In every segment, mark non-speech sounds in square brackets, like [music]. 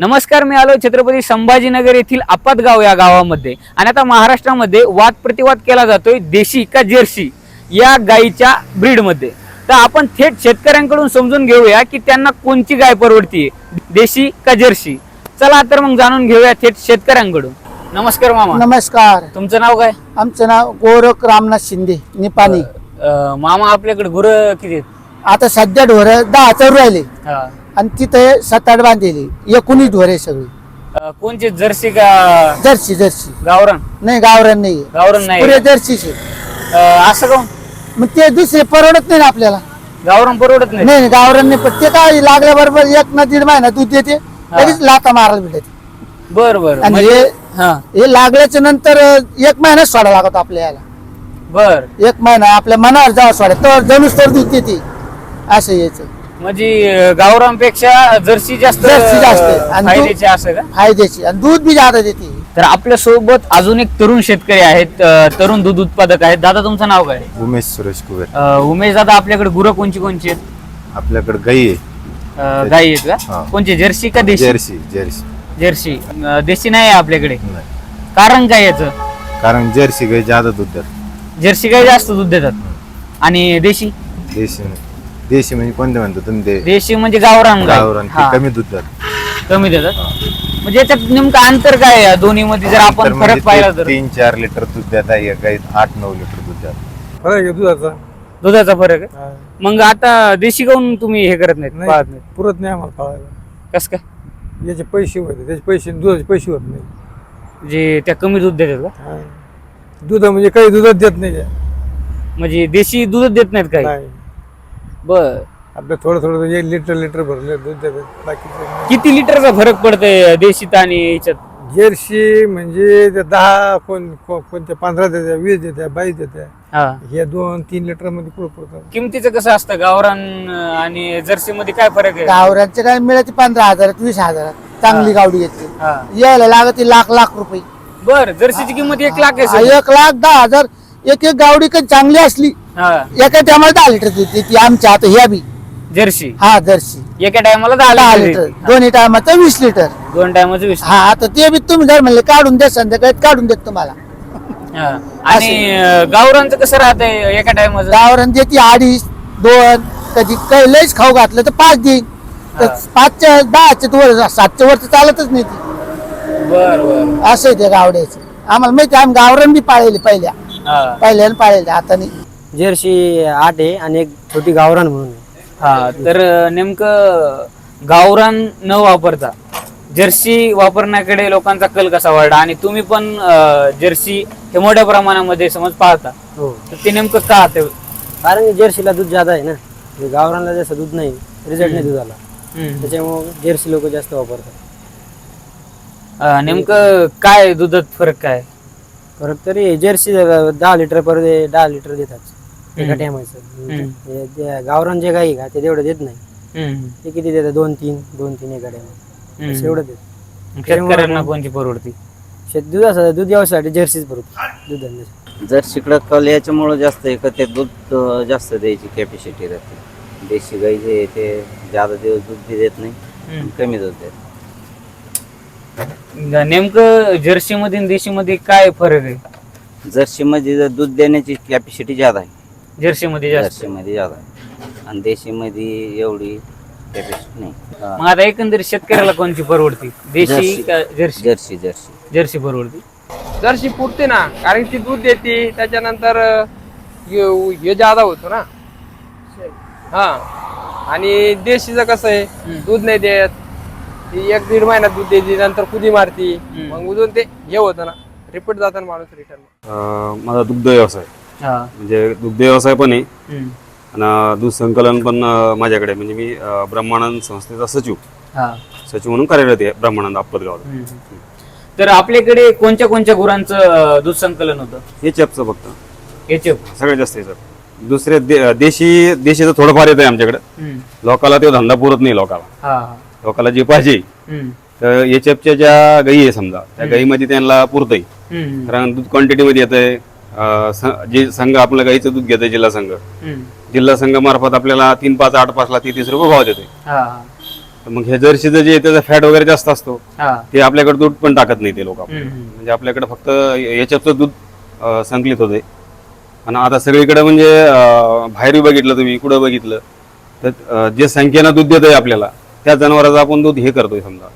नमस्कार मी आलो छत्रपती संभाजीनगर येथील आपतगाव या गावामध्ये. आणि आता महाराष्ट्रामध्ये वाद प्रतिवाद केला जातोय देशी का जर्सी या गायीच्या ब्रीडमध्ये. तर आपण थेट शेतकऱ्यांकडून समजून घेऊया की त्यांना कोणती गाय परवडतीये देशी का जर्सी? चला तर मग जाणून घेऊया थेट शेतकऱ्यांकडून. नमस्कार मामा. नमस्कार. तुमचं नाव काय? आमचं नाव गोरख रामनाथ शिंदे निपाणी. अं, मामा आपल्याकडे गुर किती आहेत? आता सध्या ढोर दहा चौर राहिले. हा. आणि तिथे सात आठ बांधलेली. एकोणीस ढोर आहे सगळी. अं, कोणचे? जर्सी का जर्सी जर्सी. गावरान? नाही गावरान नाही. गावरान नाही. पुरे जर्सीचे अं, असं का? मग ते दुसरे परवडत नाही ना आपल्याला. गावरान परवडत नाही? नाही नाही, गावरान नाही पण ते काय लागल्याबरोबर एक ना दीड महिना दूध देते लगेच लाता मारायला भेटते. बर बर. आणि म्हणजे हे हा. हे लागल्याच्या नंतर एक महिनाच सोडा लागतो आपल्याला बर. एक महिना आपल्या मनावर जावं सोडा. तर जणूच तर दूध देते. असं यायचं. म्हणजे गावरांपेक्षा जर्सी जास्त जर्सी जास्त आहे. आणि तो- फायद्याची असं का? फायद्याची. आणि दूध बी जादा देते. तर आपल्यासोबत अजून एक तरुण शेतकरी आहेत अं, तरुण दूध उत्पादक आहेत. दादा तुमचं नाव काय? उमेश सुरेश कुबेर. अं, उमेश दादा आपल्याकडे गुरं कोणची कोणची आहेत? आपल्याकडे गाई आहे. अं, गाई आहेत हा. का कोणची जर्सी का देशी? Jersey Jersey. जर्सी. अं, देशी नाही आहे आपल्याकडे? नाही. कारण काय याचं? कारण जर्सी गाई जादा दूध देतात. जर्सी गाई जास्त दूध देतात. आणि देशी? देशी नाही. देशी म्हणजे कोणते म्हणतो तुम्ही ते? देशी म्हणजे गावरान गाय. गावरान हा. कमी दूध देतात. कमी देतात. म्हणजे याच्यात नेमकं अंतर काय आहे या दोन्ही मध्ये जर तर आपण म्हणजे फरक पाहिला ते तर. तीन चार लिटर दूध देतात या गाईत आठ नऊ लिटर दूध फरक आहे दुधाचा. दुधाचा फरक आहे? हा. मग आता देशी गाऊन तुम्ही हे करत नाहीत नाही पाहत नाहीत? पुरत नाही आम्हाला पाळायला. कस काय? याचे पैसे होते त्याचे पैसे दुधाचे पैसे होत नाही. जे त्या कमी दूध देतात का? हा. दूध म्हणजे काही दुधात देत नाही त्या. म्हणजे देशी दूध देत नाहीत काही? नाही. बर. आपलं थोडं थोडं एक लिटर लिटर भरले दूध देतात बाकीचे नाही. किती लिटरचा फरक पडतोय देशीत आणि याच्यात? जर्सी म्हणजे ते दहा कोण को- कोणत्या पंधरा देत्या वीस देत्या बावीस देत्या. हा. हे दोन तीन लिटरमध्ये पुढे पडतात किमतीचं कसं असतं? गावरान अं, आणि जर्सी मध्ये काय फरक आहे? गावरांचे काय मिळते पंधरा हजारात वीस हजारात. चांगली गावडी घेतली. हा. यायला लागते लाख लाख रुपये. बर जर्सीची किंमत एक लाख आहे सर. एक लाख दहा हजार एक एक गावडी काही चांगली असली. एका टायमाला दहा लिटर देते ती आमच्या आता ह्या बी. जर्सी? हा जर्सी. एका टायमाला दहा दहा लिटर. दोन्ही टायमाचं वीस लिटर दोन टायमाचं वीस हा आता ते बी तुम्ही जर म्हणले काढून द्या संध्याकाळी काढून देत तुम्हाला. आणि अं, गावरानचं कसं राहतंय एका टायमाचं गावरान देते अडीच दोन कधी काही लयच खाऊ घातलं तर पाच देईन. तर. पाचच्या दहाच्या वर सातच्या वर तर चालतच नाही ती. बर बर. असं ते गावड्याचं. आम्हाला माहिती आम्ही गावरान बी पाळले पहिल्या. पहिल्यानं पाळले आता नाही. जर्सी आठ आहे आणि एक छोटी गावरान म्हणून आहे. हा तर नेमकं गावरान न वापरता जर्सी वापरण्याकडे लोकांचा कल कसा वाढला? आणि तुम्ही पण अं, जर्सी हे मोठ्या प्रमाणामध्ये समज पाहता हो. तर ते नेमकं का ते? कारण की जर्सीला दूध जादा आहे ना म्हणजे गावरानला जसं दूध नाही रिझल्ट नाही दुधाला. त्याच्यामुळे जर्सी लोक जास्त वापरतात. अं, नेमकं काय दुधात फरक काय? परत तरी जर्सी दहा लिटर पर दहा लिटर देतात. एका. टायमाचं. हे ते गावरान जे गाई का ते तेवढं देत नाही. ते किती देतात? दोन तीन दोन तीन एका हम्म. एवढं देत शेतकऱ्यांना कोणती परवडती? शेत दुधासाठी दूध व्यवसायासाठी जर्सीच भरतो दूध धंद्यासाठी जर शिकडं कल याच्यामुळं जास्त आहे का ते दूध जास्त द्यायची कॅपॅसिटी राहते. देशी गाई जे आहे ते जादा दिवस दूध बी देत नाही. कमी दूध देत नेमकं जर्सी मध्ये आणि देशी मध्ये काय फरक आहे? जर्सीमध्ये जर दूध देण्याची कॅपॅसिटी जादा आहे जर्सी मध्ये जास्त? जर्सीमध्ये जादा आहे आणि देशीमध्ये एवढी कॅपॅसिटी नाही. हा. मग आता एकंदरीत शेतकऱ्याला कोणची परवडती? देशी जर्सी. का जर्सी? Jersey jersey. जर्सी परवडती. जर्सी पुरते ना कारण ती दूध देते त्याच्यानंतर अं, हे हे जादा होतो ना. हा. आणि देशीचं कसं आहे दूध नाही देत. ती एक दीड महिना दूध देते नंतर कुदी मारती. मग उजून ते हे होतं ना रिपीट जाताना माणूस रिटर्न अं, माझा दुग्ध व्यवसाय. म्हणजे दुग्ध व्यवसाय पण आहे. आणि दूध संकलन पण माझ्याकडे म्हणजे मी ब्रह्मानंद संस्थेचा सचिव. हा. सचिव म्हणून कार्यरत आहे ब्रह्मानंद आपतगावला हम्म. तर आपल्याकडे कोणत्या कोणत्या गुरांचं दूध संकलन होतं? हे चपचं फक्त. एचएफ सगळ्यात जास्त आहे सर दुसरे दे- देशी देशीचं थोडंफार येत आहे आमच्याकडे लोकाला तो धंदा पुरत नाही लोकाला. हा हा. लोकाला जे पाहिजे. तर एचएफच्या ज्या गाई आहे समजा त्या गाईमध्ये त्यांना पुरतंय. कारण दूध क्वांटिटीमध्ये येत आहे जे संघ आपल्या गाईचं दूध घेत जिल्हा संघ. जिल्हा संघ मार्फत आपल्याला तीन पाच आठ पाचला ला तीस रुपये भाव देते. तर मग हे जर्सीचं जे त्याचा फॅट वगैरे जास्त असतो. ते आपल्याकडे दूध पण टाकत नाही ते लोक. म्हणजे आपल्याकडे फक्त याच्यातलं दूध संकलित होते. आणि आता सगळीकडे म्हणजे अं, बाहेरही बघितलं तुम्ही कुठं बघितलं तर जे संख्येनं दूध देत आहे आपल्याला त्या जनावराचं आपण दूध हे करतोय समजा.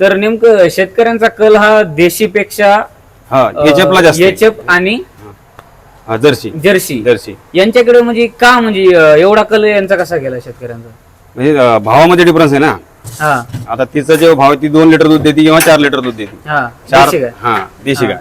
तर नेमकं शेतकऱ्यांचा कल हा देशीपेक्षा हा याच्यातला जास्त आहे. एचएफ आणि हा, जर्सी. जर्सी. जर्सी. यांच्याकडे म्हणजे का म्हणजे अं, एवढा कल यांचा कसा गेला शेतकऱ्यांचा? म्हणजे अं, भावामध्ये डिफरन्स आहे ना. हा. आता तिचा जे भाव आहे, ती दोन लिटर दूध देते किंवा चार लिटर दूध देते. हा चार देशी गाय. हा देशी गाय.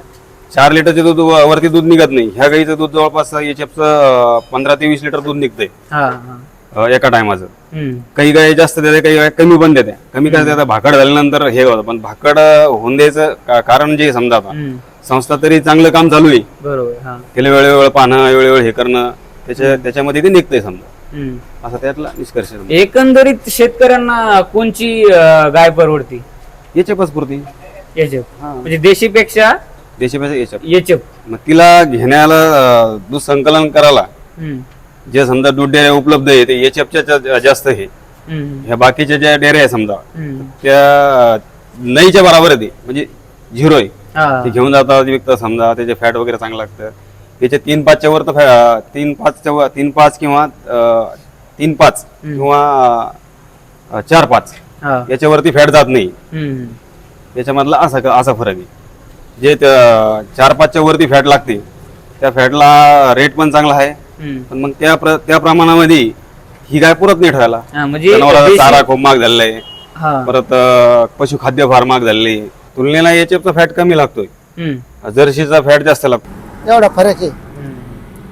चार लिटरचे दूध व- वरती दूध निघत नाही. ह्या गाईचं दूध जवळपास याच्याचं पंधरा ते वीस लिटर दूध निघतंय. हा हा. अं, एका टायमाचं. हम्म. काही गाय जास्त देते काही गाय कमी पण देते कमी काय देतात भाकड झाल्यानंतर हे होतं. पण भाकड होऊन द्यायचं का- कारण जे समजा आता. हम्म. संस्था तरी चांगलं काम चालू आहे. बरोबर हा. त्याला वेळोवेळ पाहणं वेळोवेळ हे करणं त्याच्या त्याच्यामध्ये ते निघतंय समजा. हम्म. असा त्यातला निष्कर्ष. एकंदरीत शेतकऱ्यांना कोणची अं, गाय परवडती? याच्या पुरती. एचएफ म्हणजे देशीपेक्षा देशापेक्षा याच्या एचएफ मग तिला घेण्याला अं, दूध संकलन करायला हम्म. जे समजा दूध डेअऱ्या उपलब्ध आहे ते याच्या जास्त हम्म. ह्या बाकीच्या ज्या डेअऱ्या आहे समजा हम्म. त्या नाहीच्या बरोबर आहे ते. म्हणजे झिरो आहे. हा ते घेऊन जातात विकत समजा त्याचे फॅट वगैरे चांगलं लागतं. त्याचे तीन पाचच्या वर तर तीन पाचच्या वर तीन पाच किंवा तीन पाच किंवा चार पाच. याच्यावरती फॅट जात नाही. याच्यामधला असा असा फरक आहे. जे चार पाचच्या वरती फॅट लागते त्या फॅटला रेट पण चांगला आहे. पण मग त्या प्र- त्या प्रमाणामध्ये ही गाय पुरत नाही ठरायला. म्हणजे जनावरांचा चारा खूप महाग झालेला आहे. परत पशुखाद्य फार महाग झालेले आहे. तुलनेला याच्याचा फॅट कमी लागतोय. जर्सीचा फॅट जास्त लागतो एवढा फरक आहे.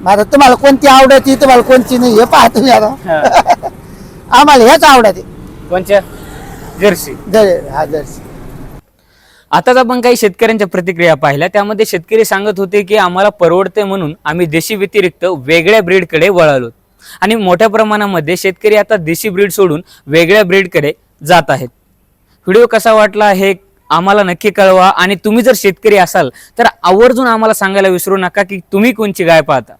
आता तुम्हाला कोणती आवडती तुम्हाला कोणती नाही हे पहा तुम्ही आता. हा. [laughs] आम्हाला हेच आवडते. कोणच्या? जर्सी. जर- हा जर्सी. आताच आपण काही शेतकऱ्यांच्या प्रतिक्रिया पाहिल्या. त्यामध्ये शेतकरी सांगत होते की आम्हाला परवडते म्हणून आम्ही देशी व्यतिरिक्त वेगळ्या ब्रीडकडे वळालो. आणि मोठ्या प्रमाणामध्ये शेतकरी आता देशी ब्रीड सोडून वेगळ्या ब्रीडकडे जात आहेत. व्हिडिओ कसा वाटला हे आम्हाला नक्की कळवा. आणि तुम्ही जर शेतकरी असाल तर आवर्जून आम्हाला सांगायला विसरू नका की तुम्ही कोणची गाय पाहता.